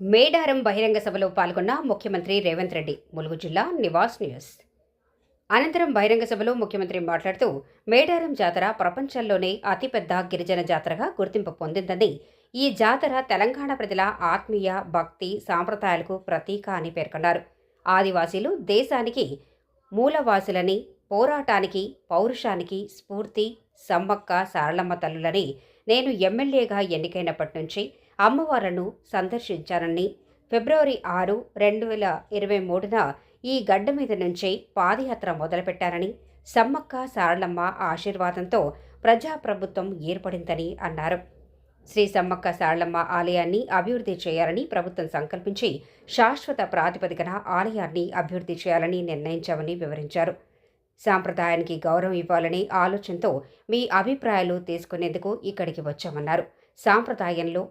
మేడారం బహిరంగ సభలో పాల్గొన్న ముఖ్యమంత్రి రేవంత్ రెడ్డి ములుగు జిల్లా నివాస్ న్యూస్. అనంతరం బహిరంగ సభలో ముఖ్యమంత్రి మాట్లాడుతూ మేడారం జాతర ప్రపంచంలోనే అతిపెద్ద గిరిజన జాతరగా గుర్తింపు పొందిందని ఈ జాతర తెలంగాణ ప్రజల ఆత్మీయ భక్తి సాంప్రదాయాలకు ప్రతీక అని పేర్కొన్నారు. ఆదివాసీలు దేశానికి మూలవాసులని పోరాటానికి పౌరుషానికి స్ఫూర్తి సమ్మక్క సారళమ్మ తల్లులని నేను ఎమ్మెల్యేగా ఎన్నికైనప్పటి నుంచి అమ్మవార్లను సందర్శించారని ఫిబ్రవరి ఆరు రెండు వేల ఇరవై మూడున ఈ గడ్డ మీద నుంచే పాదయాత్ర మొదలుపెట్టారని సమ్మక్క సారళమ్మ ఆశీర్వాదంతో ప్రజాప్రభుత్వం ఏర్పడిందని అన్నారు. శ్రీ సమ్మక్క సారళమ్మ ఆలయాన్ని అభివృద్ధి చేయాలని ప్రభుత్వం సంకల్పించి శాశ్వత ప్రాతిపదికన ఆలయాన్ని అభివృద్ధి చేయాలని నిర్ణయించామని వివరించారు. సాంప్రదాయానికి గౌరవం ఇవ్వాలనే ఆలోచనతో మీ అభిప్రాయాలు తీసుకునేందుకు ఇక్కడికి వచ్చామన్నారు. సాంప్రదాయంలో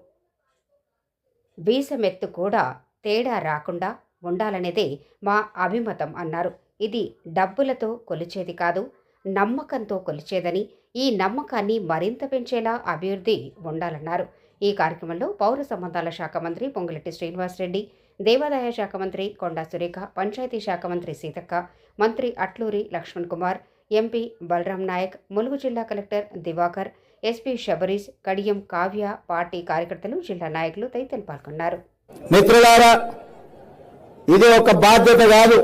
బీసమెత్తు కూడా తేడా రాకుండా ఉండాలనేదే మా అభిమతం అన్నారు. ఇది డబ్బులతో కొలిచేది కాదు నమ్మకంతో కొలిచేదని ఈ నమ్మకాన్ని మరింత పెంచేలా అభివృద్ధి ఉండాలన్నారు. ఈ కార్యక్రమంలో పౌర సంబంధాల శాఖ మంత్రి పొంగులెట్టి శ్రీనివాసరెడ్డి దేవాదాయ శాఖ మంత్రి కొండా సురేఖ పంచాయతీ శాఖ మంత్రి సీతక్క మంత్రి అట్లూరి లక్ష్మణ్ కుమార్ ఎంపీ బలరాం నాయక్ ములుగు జిల్లా collector Divakar SP Shabareesh Kadiyam Kavya party కార్యకర్తలు జిల్లా నాయకులు తదితరులు పాల్గొన్నారు. మిత్రులారా ఇది ఒక బాధ్యత కాదు.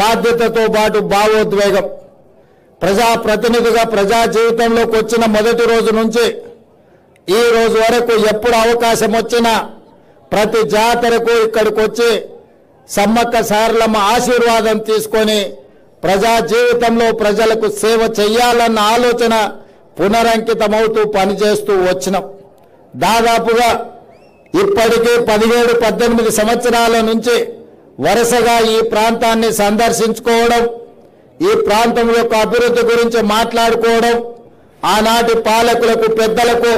బాధ్యతతో పాటు భావోద్వేగం. ప్రజాప్రతినిధిగా ప్రజా జీవితంలోకి వచ్చిన మొదటి రోజు నుంచి ఈ రోజు వరకు ఎప్పుడు అవకాశం వచ్చినా ప్రతి జాతరకు ఇక్కడికి వచ్చి సమ్మక్క సారలమ్మ ఆశీర్వాదం తీసుకొని ప్రజా జీవితంలో ప్రజలకు సేవ చెయ్యాలన్న ఆలోచన పునరంకితమవుతూ పనిచేస్తూ వచ్చినాం. దాదాపుగా ఇప్పటికే పదిహేడు పద్దెనిమిది సంవత్సరాల నుంచి వరుసగా ఈ ప్రాంతాన్ని సందర్శించుకోవడం ఈ ప్రాంతం యొక్క అభివృద్ధి గురించి మాట్లాడుకోవడం ఆనాటి పాలకులకు పెద్దలకు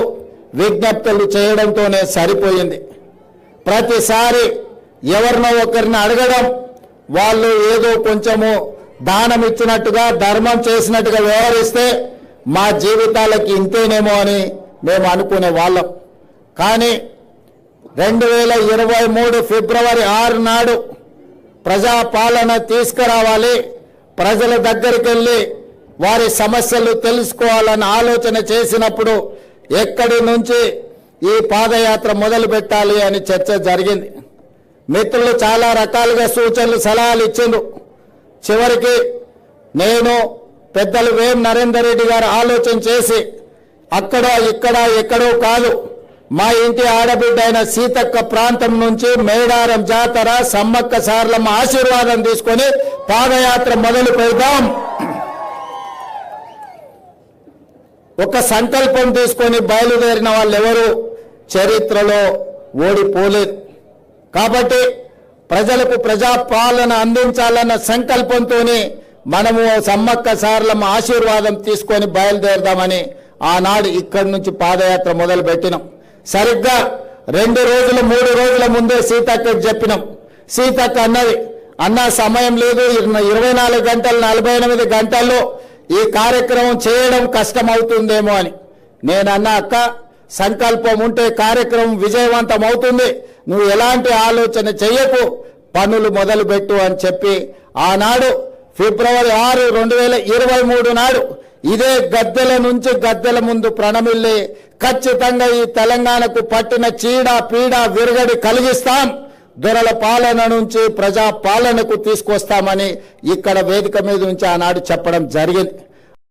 విజ్ఞప్తులు చేయడంతోనే సరిపోయింది. ప్రతిసారి ఎవరినో ఒకరిని అడగడం వాళ్ళు ఏదో కొంచెము దానం ఇచ్చినట్టుగా ధర్మం చేసినట్టుగా వ్యవహరిస్తే మా జీవితాలకి ఇంతేనేమో అని మేము అనుకునే వాళ్ళం. కానీ రెండు వేల ఇరవై మూడు ఫిబ్రవరి ఆరు నాడు ప్రజాపాలన తీసుకురావాలి ప్రజల దగ్గరికి వెళ్ళి వారి సమస్యలు తెలుసుకోవాలని ఆలోచన చేసినప్పుడు ఎక్కడి నుంచి ఈ పాదయాత్ర మొదలు పెట్టాలి అని చర్చ జరిగింది. మిత్రులు చాలా రకాలుగా సూచనలు సలహాలు ఇచ్చిండ్రు. చివరికి నేను పెద్దలు వేం నరేందర్ రెడ్డి గారు ఆలోచన చేసి అక్కడ ఇక్కడ ఎక్కడో కాదు మా ఇంటి ఆడబిడ్డ అయిన సీతక్క ప్రాంతం నుంచి మేడారం జాతర సమ్మక్క సార్లమ్మ ఆశీర్వాదం తీసుకొని పాదయాత్ర మొదలు పెడదాం. ఒక సంకల్పం తీసుకొని బయలుదేరిన వాళ్ళు ఎవరు చరిత్రలో ఓడిపోలేదు. కాబట్టి ప్రజలకు ప్రజాపాలన అందించాలన్న సంకల్పంతోనే మనము సమ్మక్క సార్లమ్మ ఆశీర్వాదం తీసుకొని బయలుదేరదామని ఆనాడు ఇక్కడి నుంచి పాదయాత్ర మొదలు పెట్టినాం సరిగ్గా రెండు రోజులు మూడు రోజుల ముందే సీతక్కకి చెప్పినాం. సీతక్క అన్నది అన్న సమయం లేదు. ఇరవై- నాలుగు గంటలు నలభై ఎనిమిది గంటల్లో ఈ కార్యక్రమం చేయడం కష్టమవుతుందేమో అని. నేను అన్న అక్క సంకల్పం ఉంటే కార్యక్రమం విజయవంతం అవుతుంది. నువ్వు ఎలాంటి ఆలోచన చెయ్యకు. పనులు మొదలుపెట్టు అని చెప్పి ఆనాడు ఫిబ్రవరి ఆరు రెండు వేల ఇరవై మూడు నాడు ఇదే గద్దెల నుంచి గద్దెల ముందు ప్రణమిల్లి ఖచ్చితంగా ఈ తెలంగాణకు పట్టిన చీడ పీడ విరగడి కలిగిస్తాం. దొరల పాలన నుంచి ప్రజా పాలనకు తీసుకొస్తామని ఇక్కడ వేదిక మీద నుంచి ఆనాడు చెప్పడం జరిగింది.